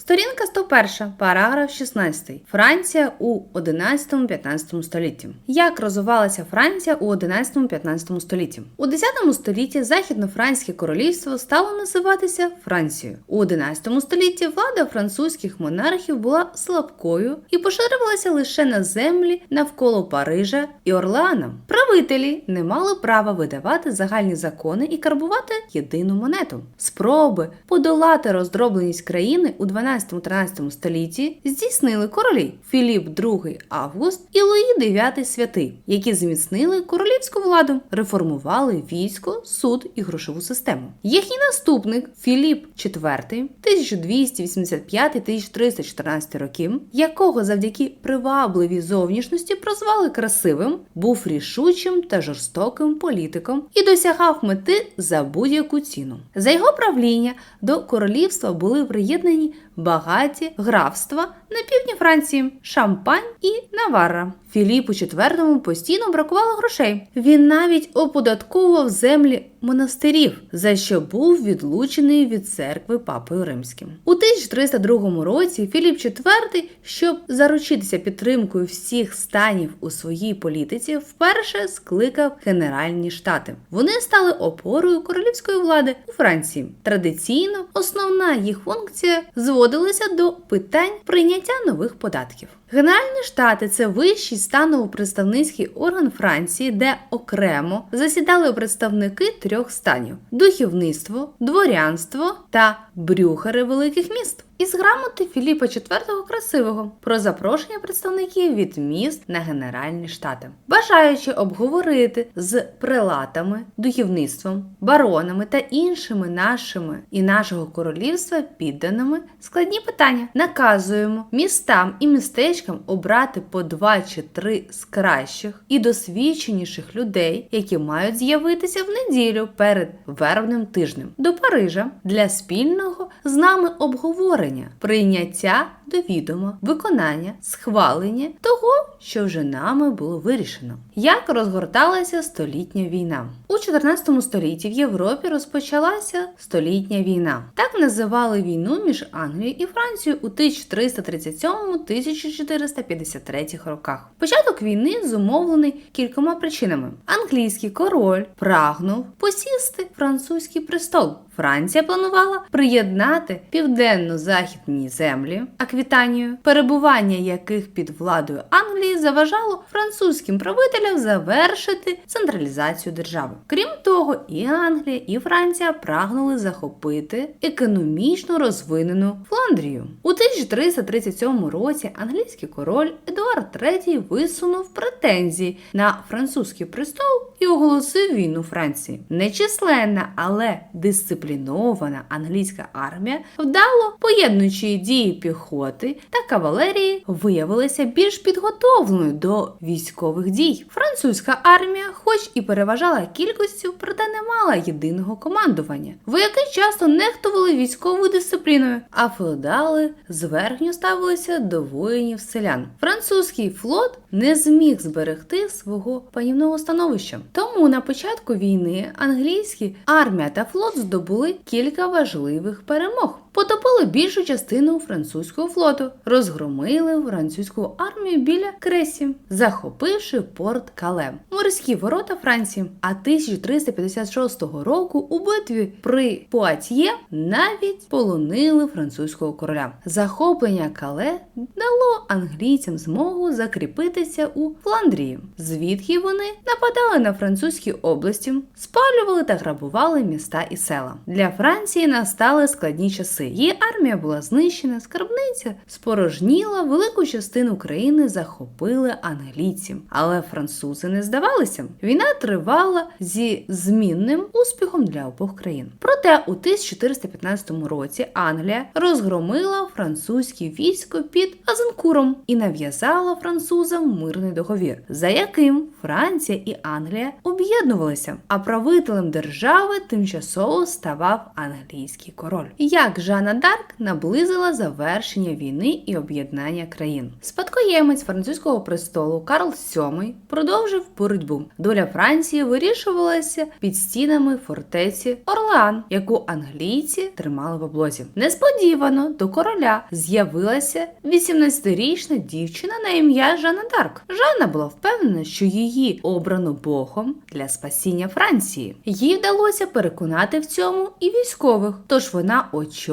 Сторінка 101, параграф 16. Франція у 11-15 столітті. Як розвивалася Франція у 11-15 столітті? У 10 столітті Західнофранське королівство стало називатися Францією. У 11 столітті влада французьких монархів була слабкою і поширювалася лише на землі навколо Парижа і Орлеана. Правителі не мали права видавати загальні закони і карбувати єдину монету. Спроби подолати роздробленість країни у 12-13 столітті здійснили королі Філіп II Август і Луї IX Святий, які зміцнили королівську владу, реформували військо, суд і грошову систему. Їхній наступник Філіп IV 1285-1314 років, якого завдяки привабливій зовнішності прозвали красивим, був рішучим та жорстоким політиком і досягав мети за будь-яку ціну. За його правління до королівства були приєднані багаті графства на півдні Франції, Шампань і Наварра. Філіпу IV постійно бракувало грошей. Він навіть оподатковував землі монастирів, за що був відлучений від церкви папою римським. У 1302 році Філіп IV, щоб заручитися підтримкою всіх станів у своїй політиці, вперше скликав Генеральні штати. Вони стали опорою королівської влади у Франції. Традиційно основна їх функція зводилася до питань прийняття нових податків. Генеральні штати це вищий станово-представницький орган Франції, де окремо засідали представники трьох станів: духівництво, дворянство та брюхари великих міст. Із грамоти Філіпа IV Красивого про запрошення представників від міст на Генеральні штати, бажаючи обговорити з прелатами, духовництвом, баронами та іншими нашими і нашого королівства підданими складні питання. Наказуємо містам і містечкам обрати по два чи три з кращих і досвідченіших людей, які мають з'явитися в неділю перед вербним тижнем до Парижа для спільного з нами обговорення прийняття до відома, виконання, схвалення того, що вже нами було вирішено. Як розгорталася столітня війна у 14 столітті в Європі розпочалася столітня війна. Так називали війну між Англією і Францією у 1337-1453 роках. Початок війни зумовлений кількома причинами: англійський король прагнув посісти французький престол. Франція планувала приєднати південно-західні землі Аквітанію, перебування яких під владою Англії заважало французьким правителям завершити централізацію держави. Крім того, і Англія, і Франція прагнули захопити економічно розвинену Фландрію. У 1337 році англійський король Едуард III висунув претензії на французький престол і оголосив війну Франції. Нечисленна, але дисциплінована англійська армія, вдало поєднуючи дії піхоти та кавалерії, виявилася більш підготовленою до військових дій. Французька армія, хоч і переважала кількістю, проте не мала єдиного командування. Вояки часто нехтували військовою дисципліною, а феодали зверхньо ставилися до воїнів селян. Французький флот не зміг зберегти свого панівного становища. Тому на початку війни англійські армія та флот здобули кілька важливих перемог. Потопили більшу частину французького флоту, розгромили французьку армію біля Кресі, захопивши порт Кале, морські ворота Франції. А 1356 року у битві при Пуатьє навіть полонили французького короля. Захоплення Кале дало англійцям змогу закріпитися у Фландрії, звідки вони нападали на французькі області, спалювали та грабували міста і села. Для Франції настали складні часи. Її армія була знищена, скарбниця спорожніла, велику частину країни захопили англійці, але французи не здавалися. Війна тривала зі змінним успіхом для обох країн. Проте у 1415 році Англія розгромила французьке військо під Азенкуром і нав'язала французам мирний договір, за яким Франція і Англія об'єднувалися, а правителем держави тимчасово ставав англійський король. Як же Жанна Дарк наблизила завершення війни і об'єднання країн. Спадкоємець французького престолу Карл VII продовжив боротьбу. Доля Франції вирішувалася під стінами фортеці Орлеан, яку англійці тримали в облозі. Несподівано до короля з'явилася 18-річна дівчина на ім'я Жанна Дарк. Жанна була впевнена, що її обрано Богом для спасіння Франції. Їй вдалося переконати в цьому і військових. Тож вона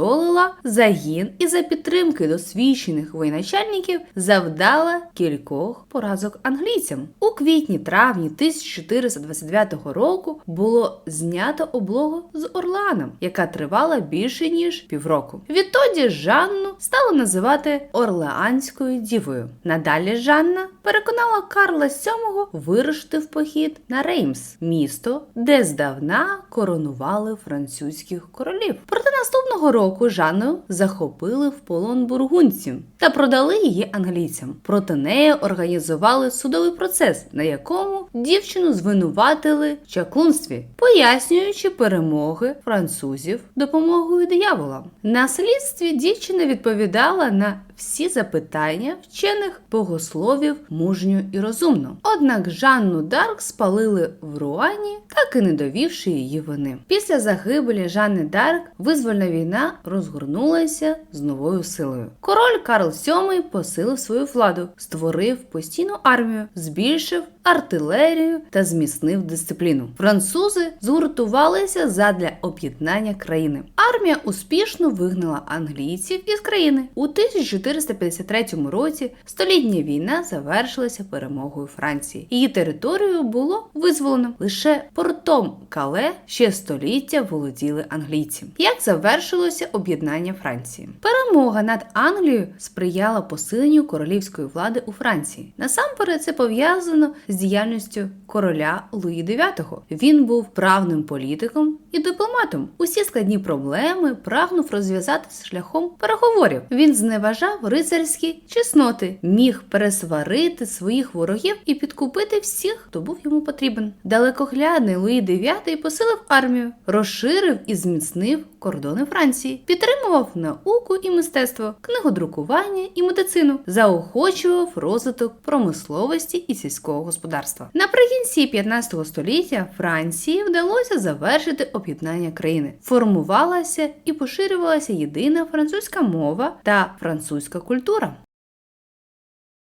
очолила загін і за підтримки досвідчених воєначальників завдала кількох поразок англійцям. У квітні-травні 1429 року було знято облогу з Орланом, яка тривала більше ніж півроку. Відтоді Жанну стали називати Орлеанською дівою. Надалі Жанна переконала Карла VII вирушити в похід на Реймс, місто, де здавна коронували французьких королів. Проте наступного року Жанну захопили в полон бургунців та продали її англійцям. Проти неї організували судовий процес, на якому дівчину звинуватили в чаклунстві, пояснюючи перемоги французів допомогою диявола. На слідстві дівчина відповідала на всі запитання вчених богословів мужньо і розумно. Однак Жанну Дарк спалили в Руані, так і не довівши її вини. Після загибелі Жанни Дарк визвольна війна розгорнулася з новою силою. Король Карл VII посилив свою владу, створив постійну армію, збільшив артилерію та зміцнив дисципліну. Французи згуртувалися задля об'єднання країни. Армія успішно вигнала англійців із країни. У 1453 році столітня війна завершилася перемогою Франції. Її територію було визволено лише портом Кале ще століття володіли англійці. Як завершилося об'єднання Франції? Перемога над Англією сприяла посиленню королівської влади у Франції. Насамперед це пов'язано з діяльністю короля Луї IX. Він був правним політиком і дипломатом. Усі складні проблеми прагнув розв'язати шляхом переговорів. Він зневажав рицарські чесноти, міг пересварити своїх ворогів і підкупити всіх, хто був йому потрібен. Далекоглядний Луї IX посилив армію, розширив і зміцнив кордони Франції, підтримував науку і мистецтво, книгодрукування і медицину, заохочував розвиток промисловості і сільського господарства. Наприкінці 15 століття Франції вдалося завершити об'єднання країни. Формувалася і поширювалася єдина французька мова та французька культура.